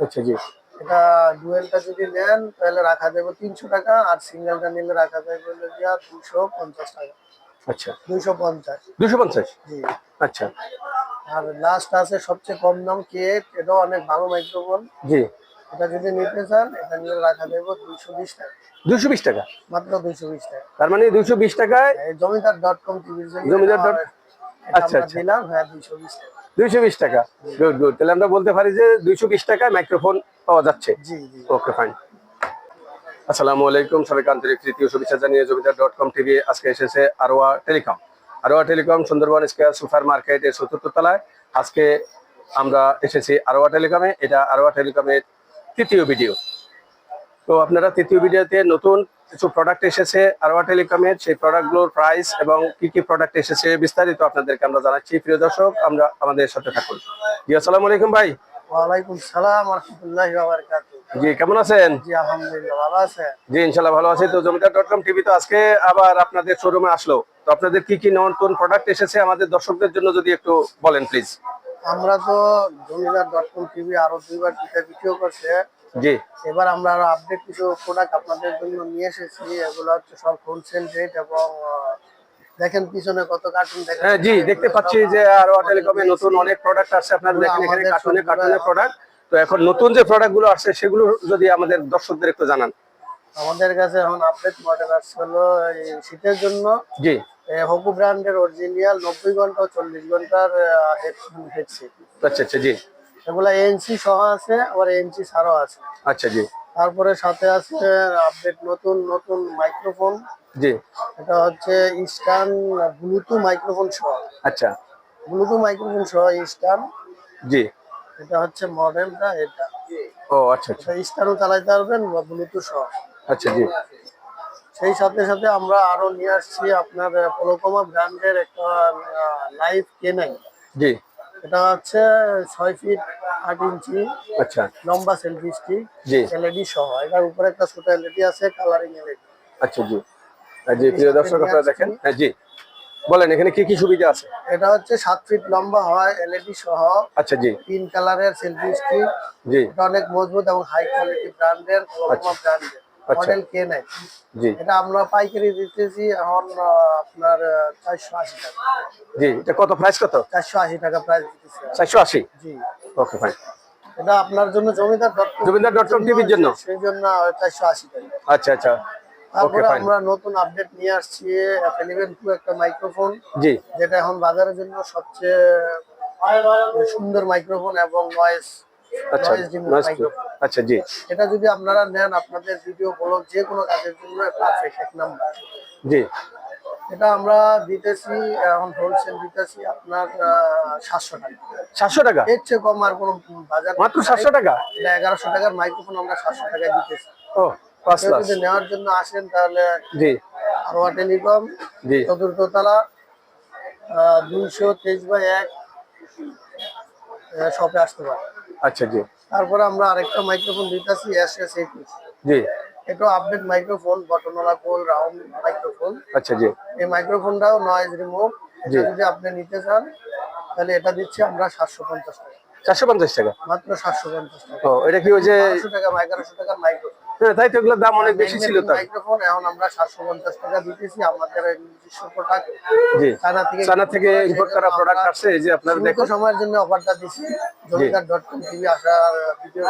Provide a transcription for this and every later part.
আচ্ছা জি। এটা ডুয়েলটা যদি নেন তাহলে রাখা যাবে তিনশো টাকা আর সিঙ্গেলটা নিলে রাখা যাবে হলো গিয়া দুশো পঞ্চাশ টাকা। আচ্ছা। দুইশো পঞ্চাশ। দুশো পঞ্চাশ? জি। আচ্ছা। আর লাস্ট আছে সবচেয়ে কম দাম কেট এটাও অনেক ভালো মাইক্রোফোন জি। এটা যদি নিতে চান এটা নিলে রাখা যাবে দুইশো বিশ টাকা। দুশো বিশ টাকা? মাত্র দুইশো বিশ টাকা। তার মানে বিশ টাকায় জমিদার ডট কম টিভির জমিদার এটা আচ্ছা, আচ্ছা। দিলাম হ্যাঁ দুইশো বিশ টাকা। দুইশো বিশ টাকা। গুড গুড তাহলে আমরা বলতে পারি যে দুইশো বিশ টাকায় মাইক্রোফোন পাওয়া যাচ্ছে। ওকে ফাইন আসসালামু আলাইকুম সবাইকে আন্তরিক তৃতীয় শুভেচ্ছা জানিয়ে জমিদার ডট কম টিভি আজকে এসেছে Aroya telecom. Aroya telecom Sundarban square super market এর চতুর্থ তলায় আজকে আমরা এসেছি আরোয়া টেলিকমে। এটা আরোয়া টেলিকমের তৃতীয় ভিডিও। তো আপনারা তৃতীয় ভিডিওতে নতুন কিছু প্রোডাক্ট এসেছে আরোয়া টেলিকমের সেই প্রোডাক্টগুলোর প্রাইস এবং কি কি প্রোডাক্ট এসেছে বিস্তারিত আপনাদেরকে আমরা জানাচ্ছি। প্রিয় দর্শক আমরা আমাদের সাথে থাকুন। জি আসসালামু আলাইকুম ভাই। ওয়ালাইকুম সালাম রহমতুল্লাহি ওয়া বারাকাতুহু। জি কেমন আছেন? জি আলহামদুলিল্লাহ ভালো আছে জি ইনশাল্লাহ ভালো আছি। তো জমিদার ডট কম টিভি তো আজকে আবার আপনাদের শোরুমে আসলো। তো আপনাদের কি কি নতুন প্রোডাক্ট এসেছে আমাদের দর্শকদের জন্য যদি একটু বলেন প্লিজ আমরা তো জমিদার ডট কম টিভি আরও দুইবার ভিডিও করছে। জি। এবার আমরা আরও আপডেট কিছু প্রোডাক্ট আপনাদের জন্য নিয়ে এসেছি। এগুলো হচ্ছে সব হোলসেল রেট এবং দেখেন পিছনে কত কার্টুন দেখেন। হ্যাঁ জি দেখতে পাচ্ছি যে আরও টেলিকমে নতুন অনেক প্রোডাক্ট আছে। আপনারা দেখেন এখানে আমাদের কার্টুনে প্রোডাক্ট তো এখন নতুন যে প্রোডাক্টগুলো আসছে সেগুলো যদি আমাদের দর্শকদের একটু জানান। আমাদের কাছে এখন আপডেট মডেল আসছে হলো শীতের জন্য। জি। হকু ব্র্যান্ডের অরিজিনাল নব্বই ঘণ্টা চল্লিশ ঘণ্টার হেডসেট আচ্ছা আচ্ছা জি। এগুলা এনসি সহ আছে আবার এনসি ছাড়াও আছে। আচ্ছা জি। তারপরে সাথে আছে আপডেট নতুন নতুন মাইক্রোফোন জি। এটা হচ্ছে ইস্টার্ন ব্লুটুথ মাইক্রোফোন সহ। আচ্ছা। ব্লুটুথ মাইক্রোফোন সহ ইস্টার্ন জি। এটা হচ্ছে মডেলটা এটা। ও আচ্ছা আচ্ছা। এটা ইস্টার্নও চালাতে পারবেন বা ব্লুটুথ সহ। আচ্ছা জি। সেই সাথে সাথে আমরা আরও নিয়ে আসছি আপনার পোলোকোমা ব্র্যান্ডের একটা লাইভ কেনাই জি। এটা হচ্ছে ছয় ফিট আট ইঞ্চি আচ্ছা। লম্বা সেলফি স্টিক জি। এলইডি সহ। এটার উপরে একটা ছোট এলইডি আছে কালারিং এলইডি আচ্ছা জি। জি প্রিয় দর্শক আপনারা দেখেন হ্যাঁ জি। বলেন এখানে কি কি সুবিধা আছে? এটা হচ্ছে সাত ফিট লম্বা হয় এলইডি সহ। আচ্ছা জি। তিন কালারের সেলফি স্টিক জি। এটা অনেক মজবুত এবং হাই কোয়ালিটি ব্র্যান্ডের ব্র্যান্ডের। মডেল কে নাই জি। এটা আমরা পাইকারি দিতেছি এখন আপনার চারশো আশি টাকা। জি এটা কত প্রাইস কত? চারশো আশি টাকা প্রাইস দিতেছি। চারশো আশি? জি। ওকে ফাইন এটা আপনার জন্য জমিদার ডট জমিদার ডট কম টিভির জন্য সেই জন্য চারশো আশি টাকা। আচ্ছা আচ্ছা। তারপরে আমরা নতুন আপডেট নিয়ে আসছি এলিভেন টু একটা মাইক্রোফোন জি। যেটা এখন বাজারের জন্য সবচেয়ে সুন্দর মাইক্রোফোন এবং আচ্ছা মাইক্রোফোন আচ্ছা জি। এটা যদি আপনারা নেন আপনাদের ভিডিও বলো যে কোনো কাজের জন্য পারফেক্ট এক নাম্বার জি। এটা আমরা দিতেছি এখন হোলসেল দিতেছি আপনার সাতশো টাকা। সাতশো টাকা? এর চেয়ে কম আর কোন বাজার মাত্র সাতশো টাকা? এগারোশো টাকার মাইক্রোফোন আমরা সাতশো টাকায় দিতেছি। ও যদি নেওয়ার জন্য আসেন তাহলে জি। আরোয়া টেলিকম জি। চতুর্থ তলা দুইশো তেইশ বাই এক শপে আসতে পারে আচ্ছা জি। তারপরে আমরা আরেকটা মাইক্রোফোন দিতেছি এস এস একুশ জি। এটা আপডেট মাইক্রোফোন বটনওয়ালা গোল রাউন্ড মাইক্রোফোন আচ্ছা জি। এই মাইক্রোফোনটাও নয়েজ রিমুভ। এটা যদি আপনি নিতে চান তাহলে এটা দিচ্ছি আমরা সাতশো পঞ্চাশ টাকা। চারশো পঞ্চাশ টাকা? মাত্র সাতশো পঞ্চাশ টাকা। ও এটা কি ওই যে টাকা এগারোশো টাকার মাইক্রোফোন হ্যাঁ, তাই তো এগুলোর দাম অনেক বেশি ছিল তাই মাইক্রোফোন এখন আমরা সাতশো পঞ্চাশ টাকা দিতেছি। আমাদের নিজস্ব প্রোডাক্ট জি। চায়না থেকে চায়না থেকে ইম্পোর্ট করা প্রোডাক্ট এই যে আপনারা সময়ের জন্য অফারটা দিছি জমিদার টিভি আসার ভিডিও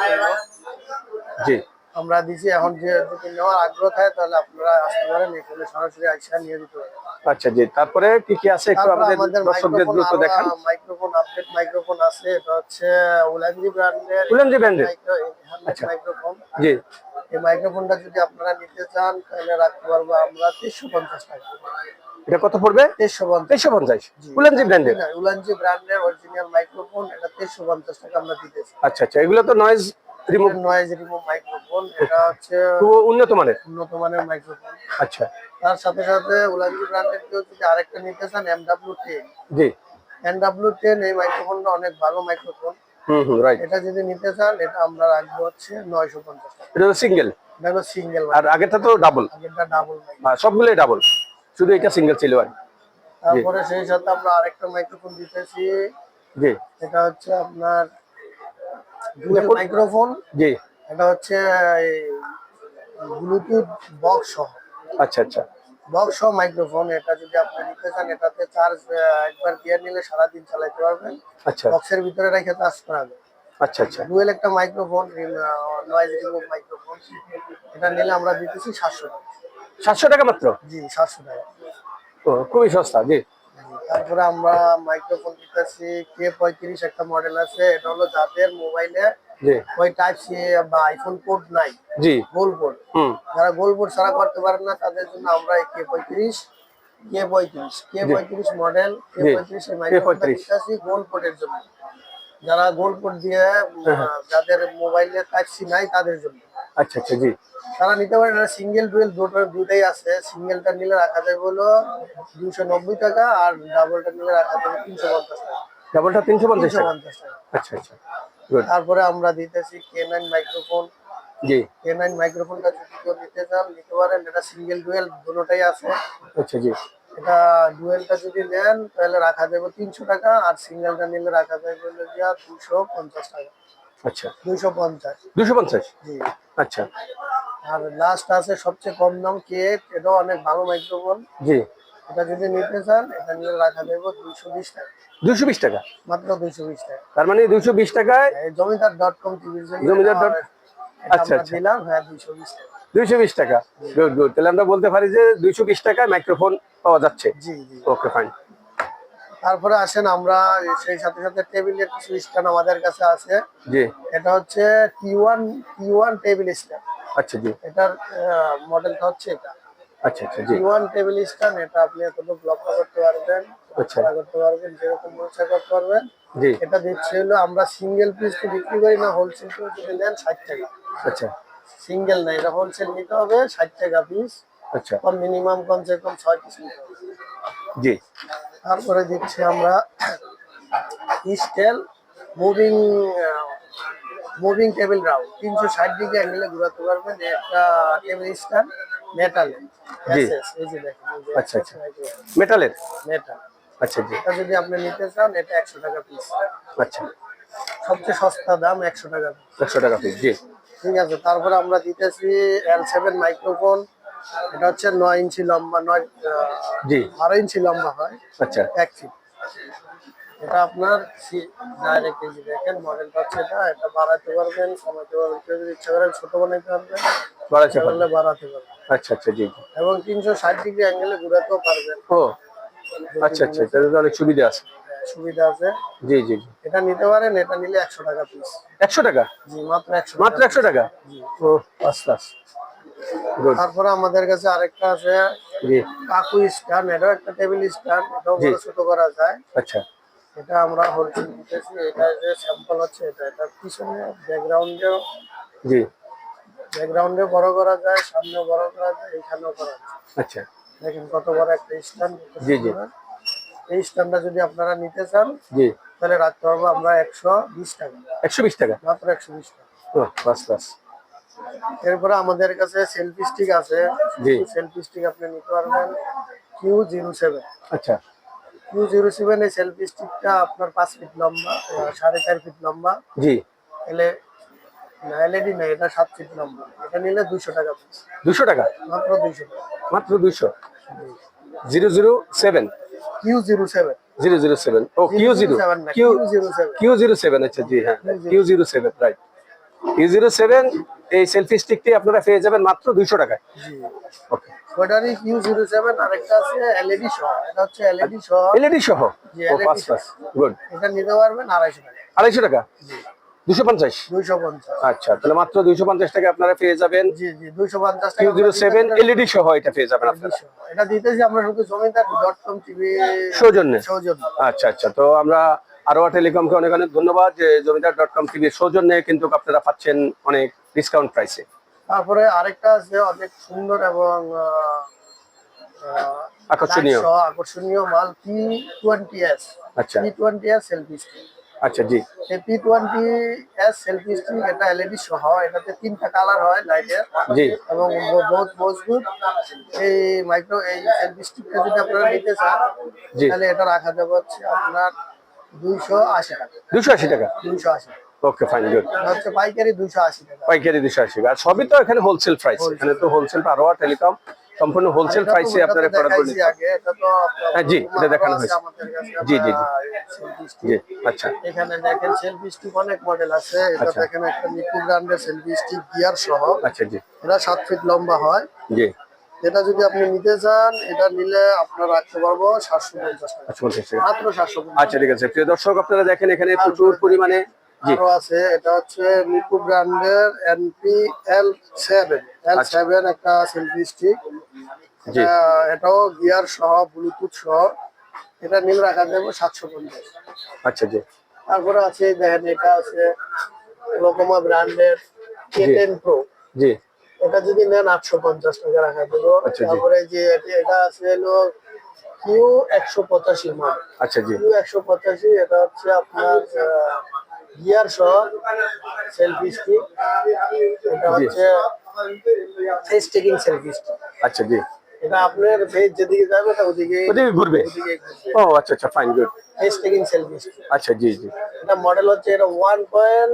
জি। আমরা দিছি এখন যে যদি নেওয়ার আগ্রহ থাকে তাহলে আপনারা আসতে পারেন এখানে সরাসরি আইসা নিয়ে দিতে পারেন। আচ্ছা জি। তারপরে কি কি আছে? একটু আমাদের দর্শকদের দ্রুত দেখান। মাইক্রোফোন আপডেট মাইক্রোফোন আছে এটা হচ্ছে উলানজি ব্র্যান্ডের উলানজি ব্র্যান্ডের। আচ্ছা। মাইক্রোফোন জি। এই মাইক্রোফোনটা যদি আপনারা নিতে চান তাহলে রাখতে পারব আমরা তেইশশো পঞ্চাশ টাকা। এটা কত পড়বে? তেইশশো পঞ্চাশ। তেইশশো পঞ্চাশ। উলানজি ব্র্যান্ডের? উলানজি ব্র্যান্ডের অরিজিনাল মাইক্রোফোন এটা তেইশশো পঞ্চাশ টাকা আমরা দিতেছি। আচ্ছা আচ্ছা। এগুলো তো noise remove noise remove microphone এটা হচ্ছে উন্নত মানের? উন্নত মানের মাইক্রোফোন আচ্ছা। তার সাথে সাথে উলানজি ব্র্যান্ডের কেউ যদি আরেকটা নিতে চান এমডাব্লিউ টেন জি। এমডাব্লিউ টেন এই মাইক্রোফোনটা অনেক ভালো মাইক্রোফোন হুম হুম রাইট এটা যদি নিতে চান এটা আমরা রাখব হচ্ছে নয়শো পঞ্চাশ এটা তো সিঙ্গেল এটা হলো সিঙ্গেল আর আগেরটা তো ডাবল আগেরটা ডাবল সবগুলোই ডাবল শুধু এটা সিঙ্গেল ছিল আর তারপরে সেই সাথে আমরা আরেকটা মাইক্রোফোন দিতেছি। জি। এটা হচ্ছে আপনার মাইক্রোফোন জি। এটা হচ্ছে ব্লুটুথ বক্স সহ। আচ্ছা আচ্ছা। বক্স সহ মাইক্রোফোন এটা যদি আপনি নিতে চান এটাতে চার্জ একবার দিয়ে নিলে সারাদিন চালাতে পারবেন। আচ্ছা। বক্সের ভিতরে রেখে চার্জ করাবে আচ্ছা আচ্ছা। ডুয়েল একটা মাইক্রোফোন নয়েজ রিমুভ মাইক্রোফোন এটা নিলে আমরা দিতেছি সাতশো টাকা। সাতশো টাকা মাত্র? জি সাতশো টাকা। ও খুবই সস্তা জি। তারপরে আমরা মাইক্রোফোন দিতেছি কে পঁয়ত্রিশ একটা মডেল আছে এটা হলো যাদের মোবাইলে ওই টাইপ সি বা আইফোন কোড নাই। জি। গোল কোড যারা গোল কোড ছাড়া করতে পারেন না তাদের জন্য আমরা কে পঁয়ত্রিশ কে পঁয়ত্রিশ কে পঁয়ত্রিশ মডেল কে পঁয়ত্রিশ এই মাইক্রোফোনটা K35 দিতেছি গোল কোডের জন্য। যারা গোল কোড দিয়ে হ্যাঁ, যাদের মোবাইলে টাইপ সি নাই তাদের জন্য। আচ্ছা আচ্ছা জি। তারা নিতে পারেন সিঙ্গেল ডুয়েল দুটো দুটাই আছে। সিঙ্গেলটা নিলে রাখা যাবে হলো দুশো নব্বই টাকা আর ডাবলটা নিলে রাখা যাবে তিনশো পঞ্চাশ টাকা। ডাবলটা তিনশো পঞ্চাশ টাকা। আচ্ছা আচ্ছা। তারপরে আমরা দিতেছি কে নাইন মাইক্রোফোন জি। কে নাইন মাইক্রোফোনটা যদি কেউ নিতে চান নিতে পারেন। এটা সিঙ্গেল ডুয়েল দুটোটাই আছে। আচ্ছা জি। এটা ডুয়েলটা যদি নেন তাহলে রাখা যাবে তিনশো টাকা আর সিঙ্গেলটা নিলে রাখা যাবে দুশো পঞ্চাশ টাকা। আচ্ছা। দুশো পঞ্চাশ। দুশো পঞ্চাশ? জি। আচ্ছা। আর লাস্ট আছে সবচেয়ে কম দাম কে এটাও অনেক ভালো মাইক্রোফোন জি। এটা যদি নিতে চান এটা নিলে রাখা যাবে দুইশো বিশ টাকা। দুশো বিশ টাকা? মাত্র দুইশো বিশ টাকা। তার মানে বিশ টাকায় জমিদার ডট কম টিভির জমিদার dot- আচ্ছা, আমরা আচ্ছা। দিলাম হ্যাঁ দুইশো বিশ টাকা। দুইশো বিশ টাকা। গুড গুড তাহলে আমরা বলতে পারি যে দুইশো বিশ টাকায় মাইক্রোফোন পাওয়া যাচ্ছে। জি জি। ওকে ফাইন তারপরে আসেন আমরা সেই সাথে সাথে টেবিলের কিছু স্ট্যান্ড আমাদের কাছে আছে। জি। এটা হচ্ছে T one T one table stand আচ্ছা জি। এটার মডেলটা হচ্ছে এটা। আচ্ছা আচ্ছা জি। ওয়ান টেবিল স্ট্যান্ড এটা আপনি কত ব্লক করতে পারবেন আচ্ছা। করতে পারবেন যেরকম মনে করতে পারবেন। জি। এটা দিচ্ছে হলো আমরা সিঙ্গেল পিস তো বিক্রি করি না হোলসেল পিস যদি নেন ষাট টাকা। আচ্ছা। সিঙ্গেল না এটা হোলসেল নিতে হবে ষাট টাকা পিস আচ্ছা। কম মিনিমাম কমসে কম ছয় পিস জি। তারপরে দিচ্ছি আমরা steel moving moving table round তিনশো ষাট ডিগ্রি অ্যাঙ্গেলে ঘুরাতে পারবেন একটা টেবিল স্ট্যান্ড মেটাল জি। এই যে দেখেন আচ্ছা, আচ্ছা। মেটালের মেটাল আচ্ছা জি। এটা যদি আপনি নিতে চান এটা একশো টাকা পিস আচ্ছা। সবচেয়ে সস্তা দাম একশো টাকা পিস একশো টাকা পিস জি। ঠিক আছে তারপরে আমরা দিতেছি এল সেভেন মাইক্রোফোন এটা হচ্ছে নয় ইঞ্চি লম্বা নয় আহ, জি। বারো ইঞ্চি লম্বা হয়। আচ্ছা। এক ফিট এটা আপনার ডাইরেক্ট যে দেখেন এটা এটা বাড়াতে পারবেন কমাতে পারবেন কেউ যদি ইচ্ছা করেন ছোট বানাইতে পারবেন। ইচ্ছা করলে বাড়াতে পারবেন। আচ্ছা আচ্ছা জি এবং তিনশো ষাট ডিগ্রি অ্যাঙ্গেলে ঘুরাতেও পারবেন। ও আচ্ছা আচ্ছা তাহলে তো অনেক সুবিধা আছে। সুবিধা আছে। জি জি জি। এটা নিতে পারেন এটা নিলে একশো টাকা পিস একশো টাকা? জি মাত্র একশো মাত্র একশো টাকা? ও তারপরে আমাদের কাছে আরেকটা আছে। কাকু স্ট্যান্ড এটাও একটা টেবিল স্ট্যান্ড এটাও। ছোট করা যায়। আচ্ছা। এটা আমরা হোলসেল দিতেছি এটা যে স্যাম্পল হচ্ছে এটা এটা পিছনে ব্যাকগ্রাউন্ডেও জি। ব্যাকগ্রাউন্ডে বড় করা যায় সামনে বড় করা যায় এখানেও করা যায়। আচ্ছা। দেখেন কত বড় একটা স্ট্যান্ড জি, জি। এই স্ট্যান্ডটা যদি আপনারা নিতে চান জি। তাহলে রাখতে পারব আমরা একশো বিশ টাকা। একশো বিশ টাকা? মাত্র একশো বিশ টাকা। পাঁচ ক্লাস এরপরে আমাদের কাছে সেলফি স্টিক আছে। জি। সেলফি স্টিক আপনি নিতে পারবেন। কিউ জিরো সেভেন আচ্ছা। কিউ জিরো সেভেন এই সেলফি স্টিকটা আপনার পাঁচ ফিট লম্বা সাড়ে চার ফিট লম্বা। জি। এলে না এলইডি না এটা সাত ফিট লম্বা। এটা নিলে দুশো টাকা দুশো টাকা? মাত্র দুইশো টাকা। মাত্র দুশো? Zero zero seven Q zero seven zero zero seven ও Q zero Q Q zero seven Q zero seven আচ্ছা জি হ্যাঁ। Q zero seven right Q zero seven এই সেলফি স্টিকটি আপনারা পেয়ে যাবেন মাত্র দুইশো টাকায়। ওকে ওটারই কিউ জিরো সেভেন আরেকটা আছে এলইডি সহ। এটা হচ্ছে এলইডি সহ। এলইডি সহ? ও LED পাঁচ গুড এটা নিতে পারবেন আড়াইশো টাকা। আড়াইশো টাকা? দুশো পঞ্চাশ? আচ্ছা তাহলে মাত্র পঞ্চাশ টাকা আপনারা পেয়ে যাবেন। জি জি দুইশো পঞ্চাশ কিউ জিরো সেভেন দিতেছি। এলইডি সহ এটা পেয়ে যাবেন আপনারা। এটা দিতেছি আমরা শুধু জমিদার ডট কম টিভি সৌজন্যে। সৌজন্য। আচ্ছা আচ্ছা তো আমরা আরোয়া টেলিকমকে অনেক অনেক ধন্যবাদ যে জমিদার ডট কম টিভির সৌজন্যে কিন্তু আপনারা পাচ্ছেন অনেক ডিসকাউন্ট প্রাইসে তারপরে আরেকটা আছে অনেক সুন্দর এবং আকর্ষণীয়। আকর্ষণীয় মাল পি টোয়েন্টি এস আচ্ছা। P twenty S selfie stick আচ্ছা জি। এই P twenty S selfie stick এটা এলইডি সহ এটাতে তিনটা কালার হয় লাইটের জি। এবং বহুত মজবুত। এই মাইক্রো এই সেলফি স্টিকটা যদি আপনারা নিতে চান। তাহলে এটা রাখা যাবে হচ্ছে আপনার দুইশো আশি টাকা। দুশো আশি টাকা। দুইশো আশি ওকে ফাইন গুড হচ্ছে পাইকারি দুইশো আশি টাকা। পাইকারি দুশো আশি আর সবই তো এখানে হোলসেল প্রাইস এখানে তো হোলসেল আরোয়া টেলিকম সম্পূর্ণ হোলসেল প্রাইসে আপনারা আপনার হ্যাঁ, জি, এটা দেখানো হয়েছে। জি, জি, জি। আচ্ছা। এখানে দেখেন সেলফি স্টিক অনেক মডেল আছে। এটা আচ্ছা। দেখেন একটা নিকো ব্র্যান্ডের সেলফি স্টিক গিয়ার সহ। আচ্ছা জি। এটা সাত ফিট লম্বা হয়। জি। এটা যদি আপনি নিতে চান এটা নিলে আপনার রাখতে পারব সাতশো পঞ্চাশ টাকা। মাত্র সাতশো আচ্ছা ঠিক আছে। প্রিয় দর্শক আপনারা দেখেন এখানে প্রচুর পরিমাণে আরও আছে এটা হচ্ছে নিকো ব্র্যান্ডের NP L seven. L seven একটা সেলফি স্টিক। আচ্ছা। এটাও গিয়ার সহ ব্লুটুথ সহ। এটা নীল রাখা যাবে সাতশো পঞ্চাশ। আচ্ছা জি। তারপরে আছে দেখেন এটা আছে লোকমা ব্র্যান্ডের কে টেন প্রো জি। এটা যদি নেন আটশো পঞ্চাশ টাকা রাখা দেবো আচ্ছা, তারপরে যে এটা আছে হলো কিউ একশো পঁচাশি মডেল আচ্ছা জি। কিউ একশো পঁচাশি এটা হচ্ছে আপনার গিয়ার সহ সেলফি স্টিক এটা হচ্ছে ফেস টেকিং সেলফি স্টিক আচ্ছা জি। এটা আপনার ফেস যেদিকে যাবে এটা ওদিকে ওদিকে ঘুরবে? ও আচ্ছা আচ্ছা fine good face taking selfie stick আচ্ছা জি জি। এটা মডেল হচ্ছে এটা ওয়ান পয়েন্ট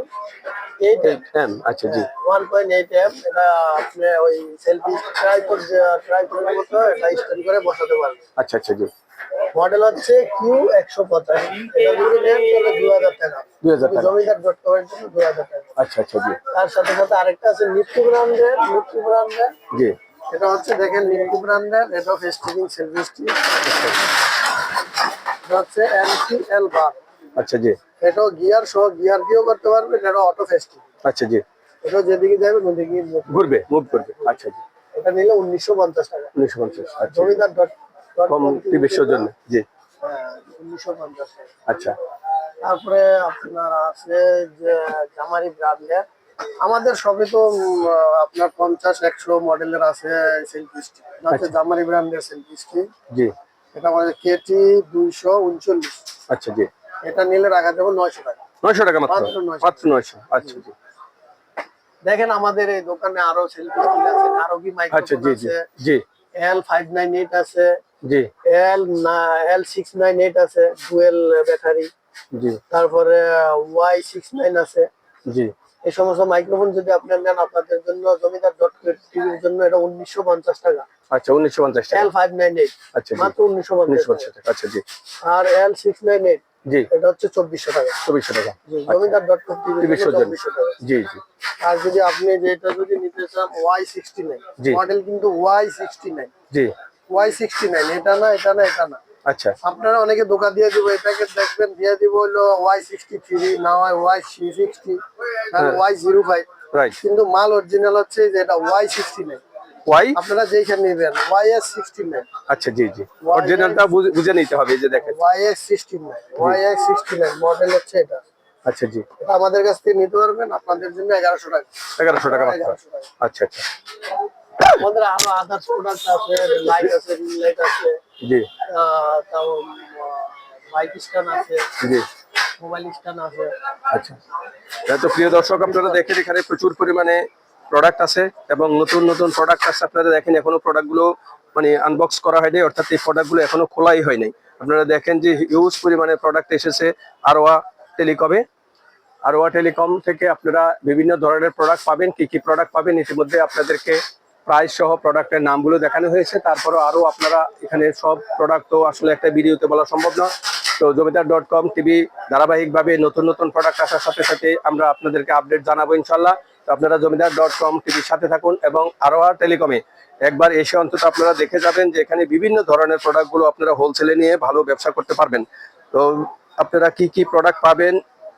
এইট এম আচ্ছা জি। ওয়ান পয়েন্ট এইট এম এটা আপনি ওই সেলফি ট্রাইপড ট্রাইপডের মতো এটা স্ট্যান্ড করে বসাতে পারবেন। আচ্ছা আচ্ছা জি। মডেল হচ্ছে কিউ একশো পঁচাশি। হাজার টাকা। জমিদার ডট কমের জন্য দু হাজার টাকা। আচ্ছা আচ্ছা জি। তার সাথে সাথে আরেকটা আছে নিত্যু ব্র্যান্ডের নিত্যু ব্র্যান্ডের জি। এটা হচ্ছে দেখেন নিত্যু ব্র্যান্ডের এটা ফেস্টিভিং সার্ভিসটি এটা হচ্ছে এনপি এল বার আচ্ছা জি। এটাও গিয়ার সহ গিয়ার দিয়েও করতে পারবেন এটা অটো ফেস্টিভ আচ্ছা জি। এটা যেদিকে যাবে ওদিকে ঘুরবে মুভ করবে। আচ্ছা জি। এটা নিলে উনিশশো পঞ্চাশ টাকা। উনিশশো পঞ্চাশ আচ্ছা। জমিদার ডট ডট কম টিভির জন্য। জি। আচ্ছা। তারপরে আপনার আছে যে জামারি ব্র্যান্ডের। আমাদের সবই তো আপনার পঞ্চাশ একশো মডেলের আছে সেলফি স্টিক। হচ্ছে জামারি ব্র্যান্ডের সেলফি স্টিক। জি। এটা আমাদের কেটি দুইশো উনচল্লিশ। আচ্ছা জি। এটা নিলে রাখা যাবে নয়শো টাকা। নয়শো টাকা মাত্র? মাত্র নয়শো আচ্ছা জি। দেখেন আমাদের এই দোকানে আরও সেলফি স্টিক আছে আরও কি আচ্ছা মাইক্রোফোন জি। জি জি। এল ফাইভ নাইন এইট আছে জি। L L six nine eight আছে ডুয়েল ব্যাটারি জি। তারপরে ওয়াই সিক্স নাইন আছে। জি। এই সমস্ত মাইক্রোফোন যদি আপনার নেন আপনাদের জন্য জমিদার ডট টিভির জন্য এটা উনিশশো পঞ্চাশ টাকা। আচ্ছা উনিশশো পঞ্চাশ টাকা। এল ফাইভ নাইন এইট আচ্ছা মাত্র উনিশশো পঞ্চাশ টাকা। আচ্ছা জি। আর এল সিক্স নাইন এইট জি। এটা হচ্ছে চব্বিশশো টাকা। চব্বিশশো টাকা। জমিদার ডট জন্য চব্বিশশো টাকা। জি জি। আর যদি আপনি যেটা যদি নিতে চান ওয়াই সিক্সটি নাইন। মডেল কিন্তু ওয়াই সিক্সটি নাইন জি। ওয়াই সিক্সটি নাইন এটা না এটা না এটা না। আচ্ছা। আপনারা অনেকে দোকান দিয়ে দিব এটাকে দেখবেন দিয়ে দিব হলো ওয়াই সিক্সটি থ্রি না হয় Y sixty Y zero five কিন্তু মাল অরিজিনাল হচ্ছে যে এটা ওয়াই সিক্সটি নাইন ওয়াই আপনারা যেখানে নেবেন ওয়াই এস সিক্সটি নাইন আচ্ছা জি জি। অরিজিনালটা বুঝে নিতে হবে যে দেখেন। Y S sixty nine Y S sixty nine model হচ্ছে এটা। আচ্ছা জি। আমাদের কাছ থেকে নিতে পারবেন আপনাদের জন্য এগারোশো টাকা। এগারোশো টাকা। আচ্ছা আচ্ছা। আমাদের আরও আদার্স প্রোডাক্ট আছে লাইট আছে রিং লাইট আছে জি। তাও বাইক স্ট্যান্ড আছে জি। মোবাইল স্ট্যান্ড আছে। আচ্ছা। তো প্রিয় দর্শক আপনারা দেখেন এখানে প্রচুর পরিমাণে প্রোডাক্ট আছে এবং নতুন নতুন প্রোডাক্ট আছে আপনারা দেখেন এখনও প্রোডাক্টগুলো মানে আনবক্স করা হয়নি অর্থাৎ এই প্রোডাক্টগুলো এখনও খোলাই হয় নাই। আপনারা দেখেন যে হিউজ পরিমাণে প্রোডাক্ট এসেছে আরওয়া টেলিকমে আরওয়া টেলিকম থেকে আপনারা বিভিন্ন ধরনের প্রোডাক্ট পাবেন কি কি প্রোডাক্ট পাবেন ইতিমধ্যে আপনাদেরকে প্রাইস সহ প্রোডাক্টের নামগুলো দেখানো হয়েছে। তারপরও আরও আপনারা এখানে সব প্রোডাক্ট তো আসলে একটা ভিডিওতে বলা সম্ভব না। তো জমিদার ডট কম টিভি ধারাবাহিকভাবে নতুন নতুন প্রোডাক্ট আসার সাথে সাথে আমরা আপনাদেরকে আপডেট জানাব ইনশাল্লাহ তো আপনারা জমিদার ডট কম টিভির সাথে থাকুন এবং আরোয়া টেলিকমে একবার এসে অন্তত আপনারা দেখে যাবেন যে এখানে বিভিন্ন ধরনের প্রোডাক্টগুলো আপনারা হোলসেলে নিয়ে ভালো ব্যবসা করতে পারবেন। তো আপনারা কি কি প্রোডাক্ট পাবেন,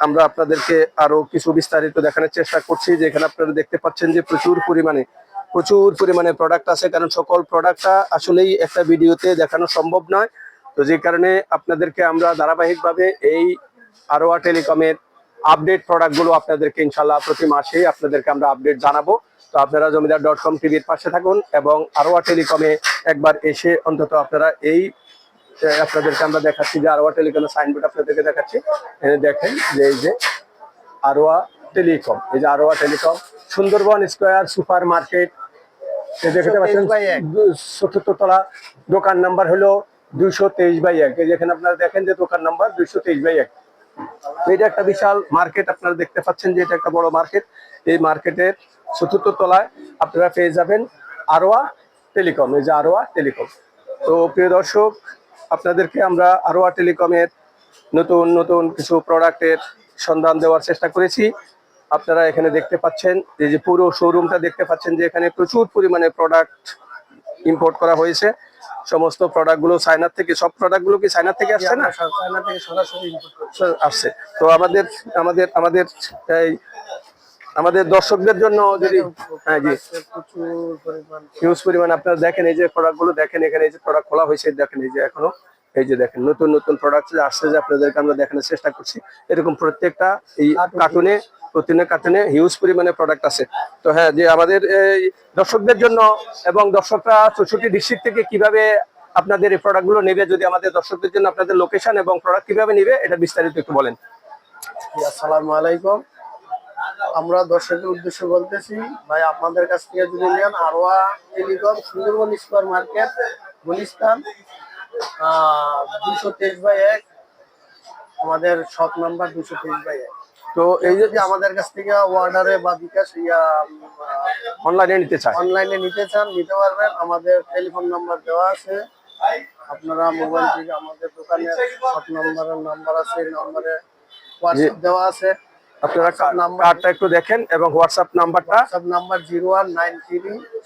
আমরা আপনাদেরকে আরও কিছু বিস্তারিত দেখানোর চেষ্টা করছি। যে এখানে আপনারা দেখতে পাচ্ছেন যে প্রচুর পরিমাণে প্রচুর পরিমাণে প্রোডাক্ট আছে, কারণ সকল প্রোডাক্টটা আসলেই একটা ভিডিওতে দেখানো সম্ভব নয়। তো যে কারণে আপনাদেরকে আমরা ধারাবাহিকভাবে এই আরোয়া টেলিকমের আপডেট প্রোডাক্টগুলো আপনাদেরকে ইনশাল্লাহ প্রতি মাসেই আপনাদেরকে আমরা আপডেট জানাব। তো আপনারা জমিদার ডট কম টিভির পাশে থাকুন এবং আরোয়া টেলিকমে একবার এসে অন্তত আপনারা এই আপনাদেরকে আমরা দেখাচ্ছি যে আরোয়া টেলিকমের সাইনবোর্ড আপনাদেরকে দেখাচ্ছি। দেখেন যে এই যে আরোয়া টেলিকম, এই যে Aroya telecom, Sundarban square super market দেখতে পাচ্ছেন 123 চতুর্থ তলা দোকান নাম্বার হলো দুইশো তেইশ বাই এক। যেখানে আপনারা দেখেন যে দোকান নাম্বার দুইশো তেইশ বাই এক। এটা একটা বিশাল মার্কেট আপনারা দেখতে পাচ্ছেন যে এটা একটা বড় মার্কেট। এই মার্কেটের চতুর্থ তলায় আপনারা পেয়ে যাবেন আরোয়া টেলিকম। এই যে আরোয়া টেলিকম। তো প্রিয় দর্শক আপনাদেরকে আমরা আরোয়া টেলিকমের নতুন নতুন কিছু প্রোডাক্টের সন্ধান দেওয়ার চেষ্টা করেছি। আপনারা এখানে দেখতে পাচ্ছেন এই যে পুরো শোরুমটা দেখতে পাচ্ছেন যে এখানে প্রচুর পরিমাণে প্রোডাক্ট ইম্পোর্ট করা হয়েছে। সমস্ত প্রোডাক্টগুলো চায়নার থেকে সব প্রোডাক্টগুলো কি চায়না থেকে আসছে না? চায়না থেকে সরাসরি আসছে। তো আমাদের আমাদের আমাদের এই আমাদের দর্শকদের জন্য যদি হ্যাঁ জি। প্রচুর পরিমাণ হিউজ পরিমাণ আপনারা দেখেন এই যে প্রোডাক্টগুলো দেখেন এখানে এই যে প্রোডাক্ট খোলা হয়েছে দেখেন এই যে এখনও। এই যে দেখেন নতুন নতুন প্রোডাক্ট আসছে যে আপনাদেরকে আমরা দেখানোর চেষ্টা করছি এরকম প্রত্যেকটা এই কার্টুনে প্রতিদিনের কার্টুনে হিউজ পরিমাণে প্রোডাক্ট আছে। তো হ্যাঁ যে আমাদের এই দর্শকদের জন্য এবং দর্শকরা চৌষট্টি ডিস্ট্রিক্ট থেকে কীভাবে আপনাদের এই প্রোডাক্টগুলো নেবে যদি আমাদের দর্শকদের জন্য আপনাদের লোকেশন এবং প্রোডাক্ট কীভাবে নেবে এটা বিস্তারিত একটু বলেন। আসসালামু আলাইকুম। আমরা দর্শকের উদ্দেশ্য বলতেছি ভাই আপনাদের কাছ থেকে যদি নেন Aroya telecom Sundarban square market Gulistan. দুশো তেইশ বাই এক। আমাদের শপ নাম্বার দুশো তেইশ বাই এক। তো এই যদি আমাদের কাছ থেকে অর্ডারে বা বিকাশ ইয়া অনলাইনে নিতে চায়? অনলাইনে নিতে চান নিতে পারবেন। আমাদের টেলিফোন নাম্বার দেওয়া আছে। আপনারা মোবাইল থেকে আমাদের দোকানে শপ নাম্বারের নাম্বার আছে নাম্বারে হোয়াটসঅ্যাপ দেওয়া আছে। আপনারা কার্ডটা একটু দেখেন এবং হোয়াটসঅ্যাপ নাম্বারটা WhatsApp number zero one nine three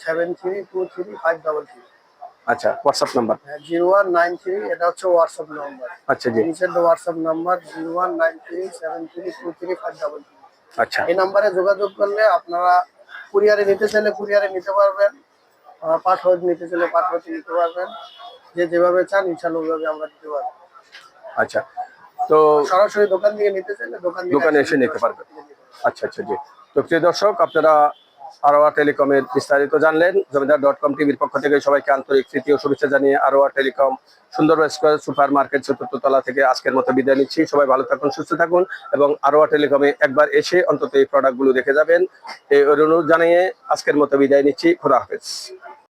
seven three two three five double three আচ্ছা WhatsApp number zero one nine three এটা হচ্ছে হোয়াটসঅ্যাপ নাম্বার আচ্ছা জি। নিচের WhatsApp number zero one nine three seven three two three five double আচ্ছা। এই নাম্বারে যোগাযোগ করলে আপনারা কুরিয়ারে নিতে চাইলে কুরিয়ারে নিতে পারবেন পাঠক নিতে চাইলে পাঠক নিতে পারবেন যে যেভাবে চান ইনশাল্লাহ ওইভাবে আমরা দিতে পারব। আচ্ছা তো সরাসরি দোকান থেকে নিতে চাইলে দোকান দোকানে এসে নিতে পারবেন। আচ্ছা আচ্ছা জি। তো প্রিয় দর্শক আপনারা আরোয়া টেলিকমের বিস্তারিত জানলেন। জমিদার ডট কম টিভির পক্ষ থেকে সবাইকে আন্তরিক তৃতীয় শুভেচ্ছা জানিয়ে Aroya telecom Sundar square super market চতুর্থ তলা থেকে আজকের মতো বিদায় নিচ্ছি। সবাই ভালো থাকুন, সুস্থ থাকুন এবং আরোয়া টেলিকমে একবার এসে অন্তত এই প্রোডাক্টগুলো দেখে যাবেন। এই অনুরোধ জানিয়ে আজকের মতো বিদায় নিচ্ছি। খোলা হাফেজ।